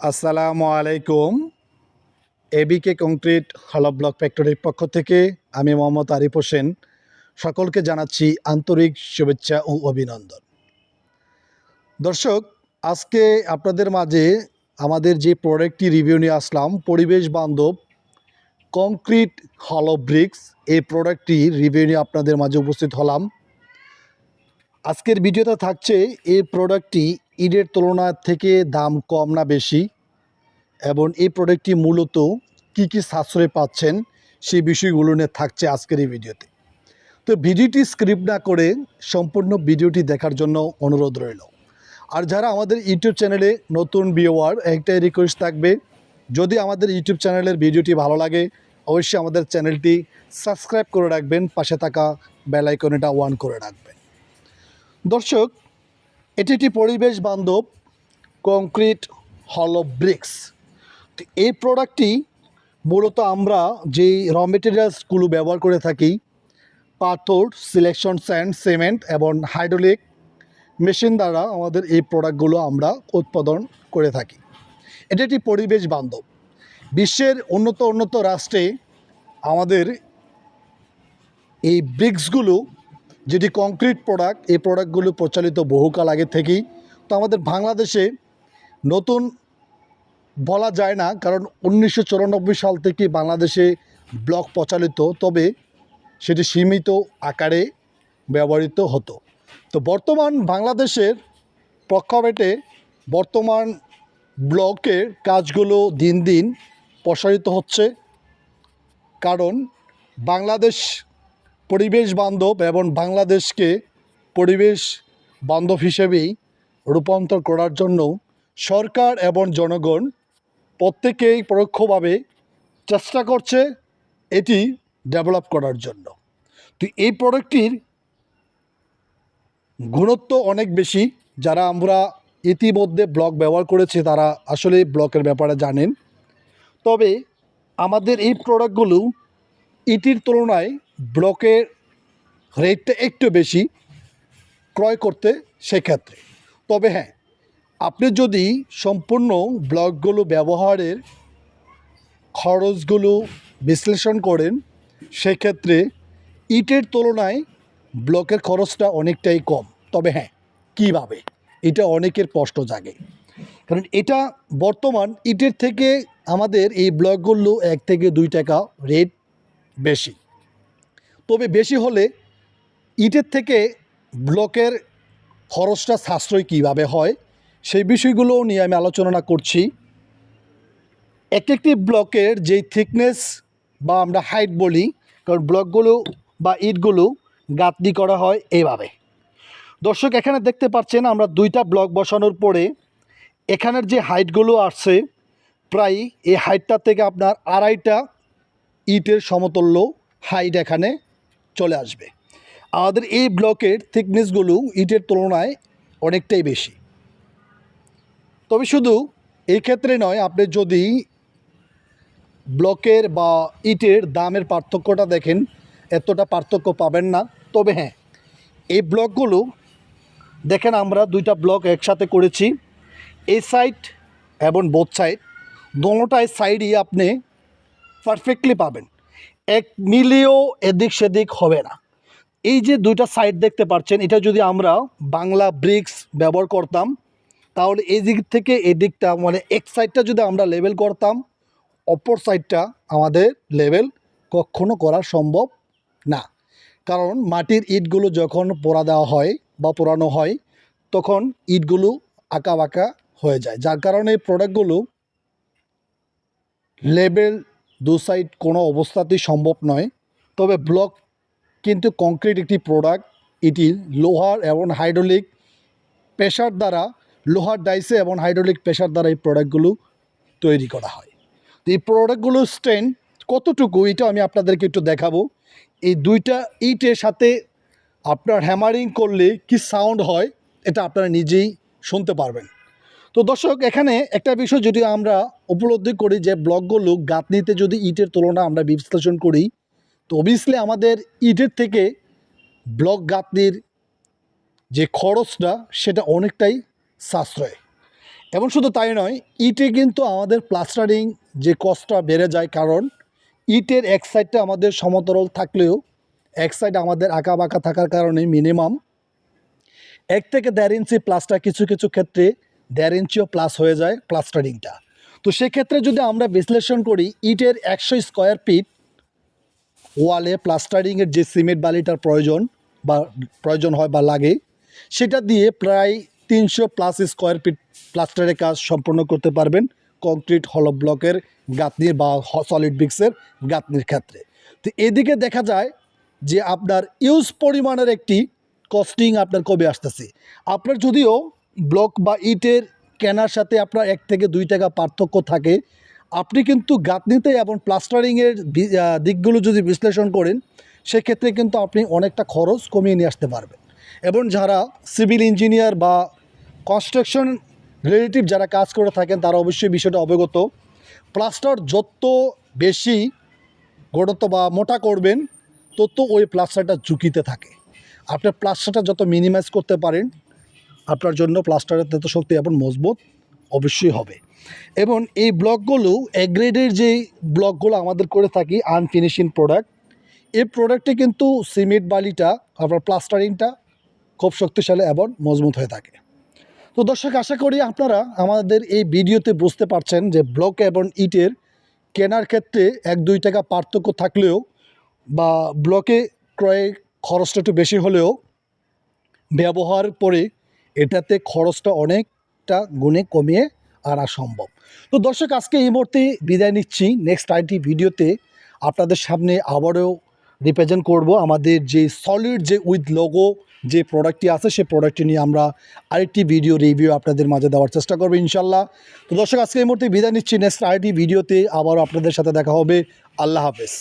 আসসালামু আলাইকুম। এবিকে কংক্রিট হল ব্লক ফ্যাক্টরির পক্ষ থেকে আমি মোহাম্মদ আরিফ হোসেন। সকলকে জানাচ্ছি আন্তরিক শুভেচ্ছা ও অভিনন্দন। দর্শক, আজকে আপনাদের মাঝে আমাদের যে প্রোডাক্টটি রিভিউ নিয়ে আসলাম, পরিবেশ বান্ধব কংক্রিট হলো ব্রিক্স এই প্রোডাক্টটি রিভিউ নিয়ে আপনাদের মাঝে উপস্থিত হলাম। আজকের ভিডিওতে থাকছে এই প্রোডাক্টটি ঈদের তুলনা থেকে দাম কম না বেশি, এবং এই প্রোডাক্টটি মূলত কি কি সাশ্রয় পাচ্ছেন সেই বিষয়গুলো নিয়ে থাকছে আজকের এই ভিডিওতে। তো ভিডিওটি স্ক্রিপ্ট না করে সম্পূর্ণ ভিডিওটি দেখার জন্য অনুরোধ রইল। আর যারা আমাদের ইউটিউব চ্যানেলে নতুন ভিওয়ার একটাই রিকোয়েস্ট থাকবে, যদি আমাদের ইউটিউব চ্যানেলের ভিডিওটি ভালো লাগে, অবশ্যই আমাদের চ্যানেলটি সাবস্ক্রাইব করে রাখবেন, পাশে থাকা বেল আইকনটা ওয়ান করে রাখবেন। দর্শক এটি একটি পরিবেশ বান্ধব কংক্রিট হলো ব্রিক্স। তো এই প্রোডাক্টটি মূলত আমরা যেই র মেটেরিয়ালসগুলো ব্যবহার করে থাকি, পাথর সিলেকশন স্যান্ড সিমেন্ট এবং হাইড্রোলিক মেশিন দ্বারা আমাদের এই প্রোডাক্টগুলো আমরা উৎপাদন করে থাকি। এটি একটি পরিবেশ বান্ধব। বিশ্বের উন্নত উন্নত রাষ্ট্রে আমাদের এই ব্রিক্সগুলো যেটি কংক্রিট প্রোডাক্ট এই প্রোডাক্টগুলো প্রচলিত বহুকাল আগে থেকেই। তো আমাদের বাংলাদেশে নতুন বলা যায় না, কারণ উনিশশো চুরানব্বই সাল থেকে বাংলাদেশে ব্লক প্রচলিত, তবে সেটি সীমিত আকারে ব্যবহৃত হতো। তো বর্তমান বাংলাদেশের প্রেক্ষাপটে বর্তমান ব্লকের কাজগুলো দিন দিন প্রসারিত হচ্ছে। কারণ বাংলাদেশ পরিবেশ বান্ধব এবং বাংলাদেশকে পরিবেশ বান্ধব হিসেবেই রূপান্তর করার জন্য সরকার এবং জনগণ প্রত্যেকেই পরোক্ষভাবে চেষ্টা করছে এটি ডেভেলপ করার জন্য। তো এই প্রোডাক্টটির গুণত্ব অনেক বেশি। যারা আমরা ইতিমধ্যে ব্লক ব্যবহার করেছি, তারা আসলে ব্লকের ব্যাপারে জানেন। তবে আমাদের এই প্রোডাক্টগুলো ইটির তুলনায় ব্লকের রেটটা একটু বেশি ক্রয় করতে সেক্ষেত্রে। তবে হ্যাঁ আপনি যদি সম্পূর্ণ ব্লকগুলো ব্যবহারের খরচগুলো বিশ্লেষণ করেন, সেক্ষেত্রে ইটের তুলনায় ব্লকের খরচটা অনেকটাই কম। তবে হ্যাঁ কীভাবে? এটা অনেকের কষ্ট জাগে। কারণ এটা বর্তমান ইটের থেকে আমাদের এই ব্লকগুলো এক থেকে দুই টাকা রেট বেশি। তবে বেশি হলে ইটের থেকে ব্লকের খরচটা সাশ্রয় কীভাবে হয়, সেই বিষয়গুলো নিয়ে আমি আলোচনা করছি। এক একটি ব্লকের যেই থিকনেস বা আমরা হাইট বলি, কারণ ব্লকগুলো বা ইটগুলো গাঁথনি করা হয় এইভাবে দর্শক, এখানে দেখতে পাচ্ছেন আমরা দুইটা ব্লক বসানোর পরে এখানের যে হাইটগুলো আসছে, প্রায় এই হাইটটা থেকে আপনার আড়াইটা ইটের সমতুল্য হাইট এখানে চলে আসবে। আমাদের এই ব্লকের থিকনেসগুলো ইটের তুলনায় অনেকটাই বেশি। তবে শুধু এই ক্ষেত্রে নয়, আপনি যদি ব্লকের বা ইটের দামের পার্থক্যটা দেখেন, এতটা পার্থক্য পাবেন না। তবে হ্যাঁ এই ব্লকগুলো, দেখেন আমরা দুইটা ব্লক একসাথে করেছি। এই সাইড এবং বোথ সাইড দোনোটাই সাইডই আপনি পারফেক্টলি পাবেন। এক মিলিও এদিক সেদিক হবে না। এই যে দুইটা সাইড দেখতে পাচ্ছেন, এটা যদি আমরা বাংলা ব্রিক্স ব্যবহার করতাম, তাহলে এই দিক থেকে এই দিকটা মানে এক সাইডটা যদি আমরা লেভেল করতাম, অপর সাইডটা আমাদের লেভেল কখনো করা সম্ভব না। কারণ মাটির ইটগুলো যখন পোড়া দেওয়া হয় বা পোড়ানো হয়, তখন ইটগুলো আঁকা বাঁকা হয়ে যায়। যার কারণে এই প্রোডাক্টগুলো লেভেল দু সাইড কোনো অবস্থাতেই সম্ভব নয়। তবে ব্লক কিন্তু কংক্রিট একটি প্রোডাক্ট এটি লোহার এবং হাইড্রোলিক প্রেশার দ্বারা, লোহার ডাইসে এবং হাইড্রোলিক প্রেশার দ্বারা এই প্রোডাক্টগুলো তৈরি করা হয়। তো এই প্রোডাক্টগুলোর স্ট্রেন্থ কতটুকু, এটা আমি আপনাদেরকে একটু দেখাবো। এই দুইটা ইটের সাথে আপনার হ্যামারিং করলে কি সাউন্ড হয়, এটা আপনারা নিজেই শুনতে পারবেন। তো দর্শক, এখানে একটা বিষয় যদি আমরা উপলব্ধি করি যে ব্লকগুলো গাঁথনিতে যদি ইটের তুলনা আমরা বিশ্লেষণ করি, তো অবভিয়াসলি আমাদের ইটের থেকে ব্লক গাঁথনির যে খরচটা, সেটা অনেকটাই সাশ্রয়। এবং শুধু তাই নয়, ইটে কিন্তু আমাদের প্লাস্টারিং যে কষ্টটা বেড়ে যায়, কারণ ইটের এক সাইডটা আমাদের সমতরল থাকলেও এক সাইড আমাদের আঁকা বাঁকা থাকার কারণে মিনিমাম এক থেকে দেড় ইঞ্চি প্লাস্টার কিছু কিছু ক্ষেত্রে দেড় ইঞ্চিও প্লাস হয়ে যায় প্লাস্টারিংটা তো সেক্ষেত্রে যদি আমরা বিশ্লেষণ করি, ইটের একশো স্কোয়ার ফিট ওয়ালে প্লাস্টারিংয়ের যে সিমেন্ট বালিটার প্রয়োজন বা প্রয়োজন হয় বা লাগে, সেটা দিয়ে প্রায় তিনশো প্লাস স্কোয়ার ফিট প্লাস্টারের কাজ সম্পন্ন করতে পারবেন কংক্রিট হলো ব্লকের গাঁথনির বা সলিড ব্রিক্সের গাঁথনির ক্ষেত্রে। তো এদিকে দেখা যায় যে আপনার ইউজ পরিমাণের একটি কস্টিং আপনার কবে আসতেছে। আপনার যদিও ব্লক বা ইটের কেনার সাথে আপনার এক থেকে দুই টাকা পার্থক্য থাকে। আপনি কিন্তু গাঁথনিতে এবং প্লাস্টারিংয়ের দিকগুলো যদি বিশ্লেষণ করেন, সেক্ষেত্রে কিন্তু আপনি অনেকটা খরচ কমিয়ে নিয়ে আসতে পারবেন। এবং যারা সিভিল ইঞ্জিনিয়ার বা কনস্ট্রাকশন রিলেটিভ যারা কাজ করে থাকেন, তারা অবশ্যই বিষয়টা অবগত। প্লাস্টার যত বেশি ঘনত্ব বা মোটা করবেন, তত ওই প্লাস্টারটা ঝুঁকিতে থাকে। আপনার প্লাস্টারটা যত মিনিমাইজ করতে পারেন আপনার জন্য প্লাস্টারের তত শক্তি এবং মজবুত অবশ্যই হবে। এবং এই ব্লকগুলো এগ্রেডের যে ব্লকগুলো আমাদের করে থাকি আনফিনিশিং প্রোডাক্ট এই প্রোডাক্টে কিন্তু সিমেন্ট বালিটা, আপনার প্লাস্টারিংটা খুব শক্তিশালী এবং মজবুত হয়ে থাকে। তো দর্শক, আশা করি আপনারা আমাদের এই ভিডিওতে বুঝতে পারছেন যে ব্লক এবং ইটের কেনার ক্ষেত্রে এক, দুই টাকা পার্থক্য থাকলেও বা ব্লকে ক্রয় খরচটা একটু বেশি হলেও ব্যবহার পরে এটাতে খরচটা অনেকটা গুণে কমিয়ে আনা সম্ভব। তো দর্শক, আজকে এই মুহূর্তে বিদায় নিচ্ছি। নেক্সট আইটি ভিডিওতে আপনাদের সামনে আবারও রিপ্রেজেন্ট করব আমাদের যে সলিড যে উইথ লোগো যে প্রোডাক্টটি আছে সেই প্রোডাক্টটি নিয়ে আমরা আরেকটি ভিডিও রিভিউ আপনাদের মাঝে দেওয়ার চেষ্টা করব ইনশাল্লাহ তো দর্শক, আজকে এই মুহূর্তে বিদায় নিচ্ছি। নেক্সট আইটি ভিডিওতে আবারও আপনাদের সাথে দেখা হবে। আল্লাহ হাফেজ।